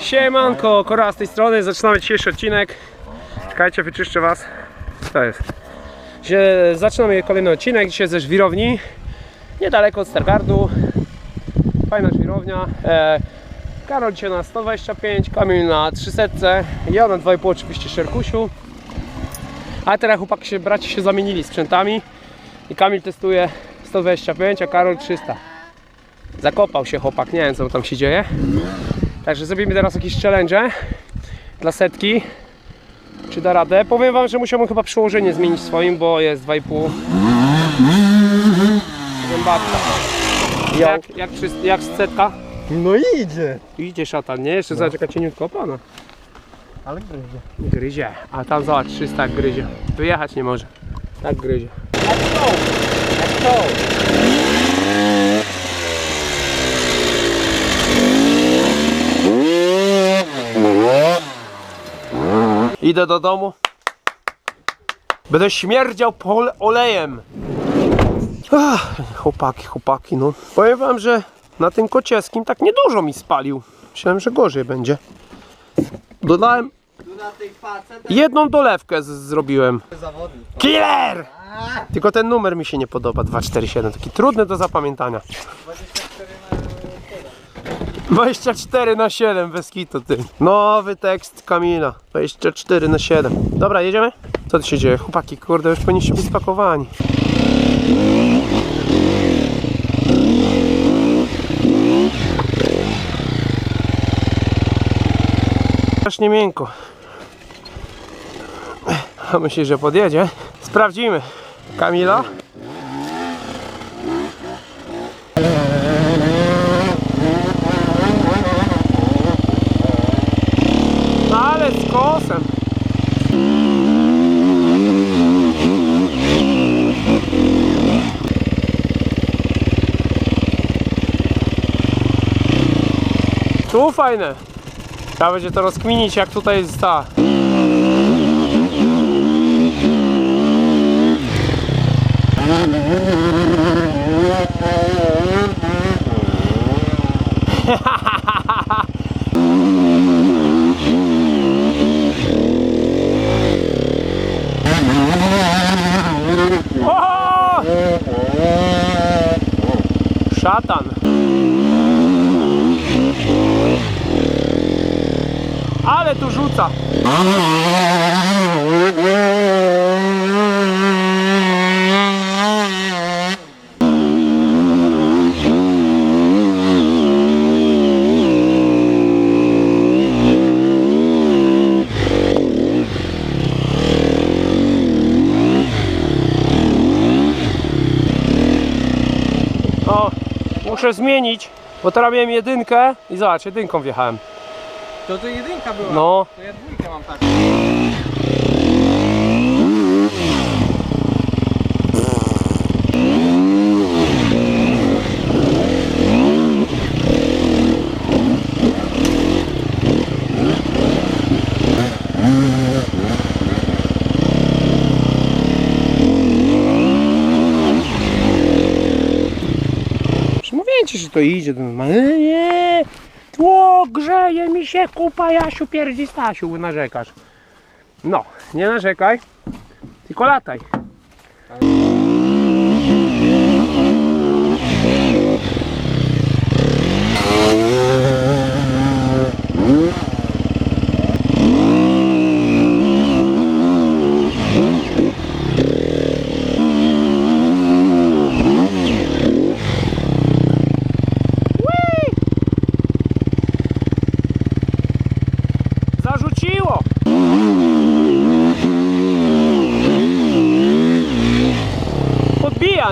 Siemanko, Kora z tej strony, zaczynamy dzisiejszy odcinek. Czekajcie, wyczyszczę was. To jest. Zaczynamy kolejny odcinek, dzisiaj ze żwirowni. Niedaleko od Stargardu. Fajna żwirownia. Karol dzisiaj na 125, Kamil na 300, ja na 2,5 oczywiście Szerkusiu. A teraz chłopaki się, braci się zamienili sprzętami. I Kamil testuje 125, a Karol 300. Zakopał się chłopak, nie wiem co tam się dzieje. Także zrobimy teraz jakieś challenge dla setki. Czy da radę? Powiem wam, że musiałbym chyba przełożenie zmienić swoim, bo jest 2,5 zębatka. Jak, jak, trzy- jak setka? No idzie. Idzie szatan, nie? Jeszcze zobacz jaka cieniutka opana. Ale gryzie. Gryzie. A tam zobacz, 300 jak gryzie. Wyjechać nie może. Tak gryzie. Let's go. Let's go. Idę do domu. Będę śmierdział olejem. Ach, chłopaki, chłopaki, no. Powiem wam, że na tym kocieskim tak niedużo mi spalił. Myślałem, że gorzej będzie. Dodałem jedną dolewkę zrobiłem. Killer! Tylko ten numer mi się nie podoba, 247, taki trudny do zapamiętania. 24 na 7 bez kitu ty. Nowy tekst Kamila. 24 na 7. Dobra, jedziemy? Co tu się dzieje? Chłopaki, kurde, już powinniście być spakowani. Strasznie miękko. A myślisz, że podjedzie? Sprawdzimy. Kamila? Ale z kosem. Tu fajne. Trzeba będzie to rozkminić jak tutaj jest ta! Szatan. Ale tu rzuca. Muszę zmienić, bo teraz miałem jedynkę i zobacz, jedynką wjechałem. To to jedynka była. No, To ja dwójkę mam tak. Już mówiłem ci, że to idzie. to normalnie. Grzeje mi się kupa, Jasiu pierdzi Stasiu, narzekasz. No, nie narzekaj, tylko lataj.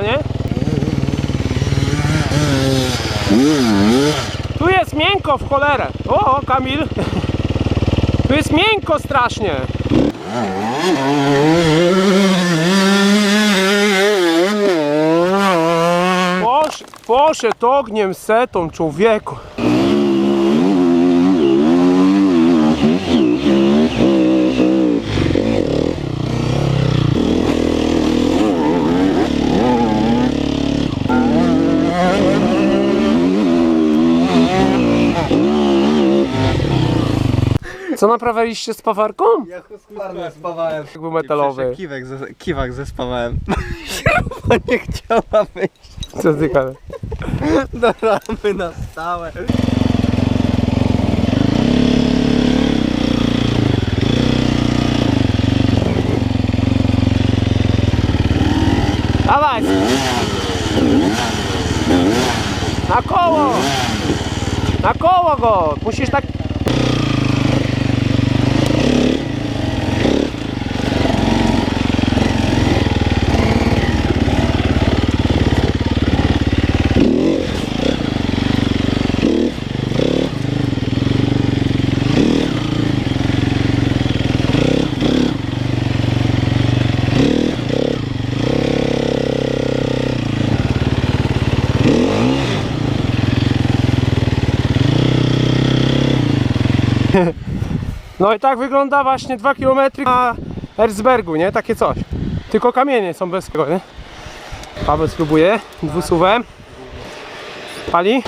Nie? Tu jest miękko w cholerę. O, Kamil. Tu jest miękko strasznie. Posz, poszedł ogniem setą człowieku. Co naprawiliście z pawarką? Ja husqvarna spawałem. Był metalowy. Kiwek ze, kiwak zespawałem. Śruba nie chciała wyjść Co ty gadasz? do ramy na stałe. Dawaj! Na koło! Na koło go! Musisz tak... No i tak wygląda właśnie 2 km na Erzbergu, nie? Takie coś. Tylko kamienie są bez tego, nie? Paweł spróbuje dwusuwem. Pali?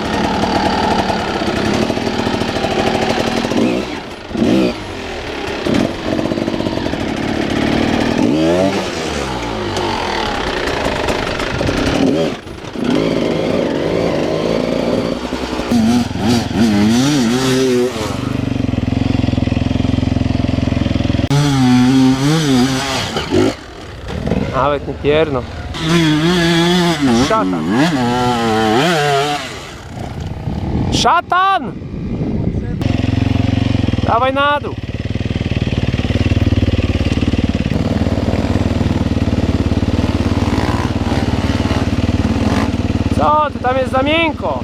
Nawet nie pierno. Szatan. Szatan! Dawaj na dół. Co ty tam jest za miękko?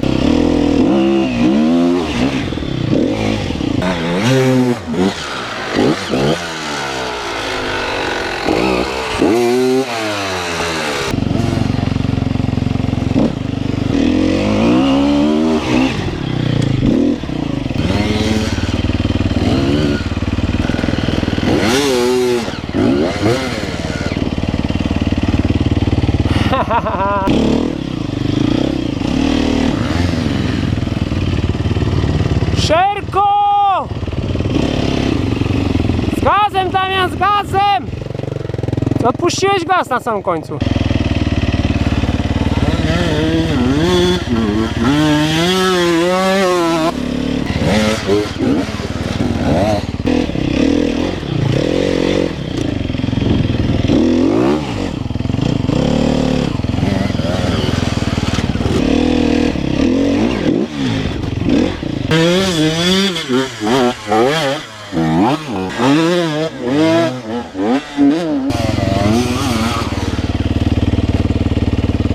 Szerko! Z gazem, Damian, z gazem! Odpuściłeś gaz na samym końcu.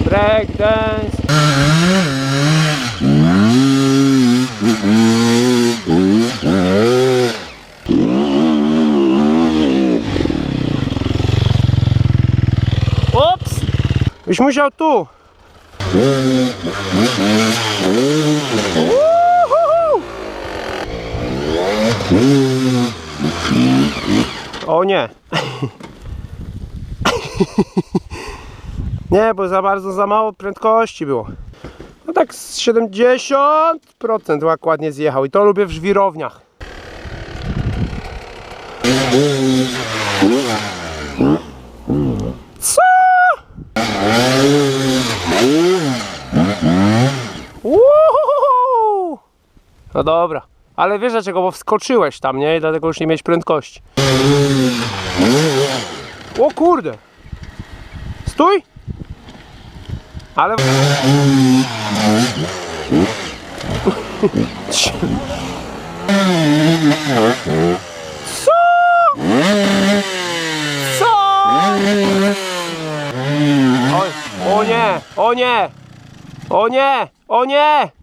Breakdance. Ops! Już musiał tu! Uh! O nie. Nie, bo za bardzo za mało prędkości było. No tak z 70% łak ładnie zjechał i to lubię w żwirowniach. Co? Uhuhu! No dobra, ale wiesz dlaczego, bo wskoczyłeś tam, nie? I dlatego już nie mieć prędkości. O kurde! Stój! Ale... Co? Co? Oj, o nie, o nie, o nie, o nie!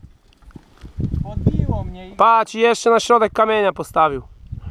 Patrz, jeszcze na środek kamienia postawił.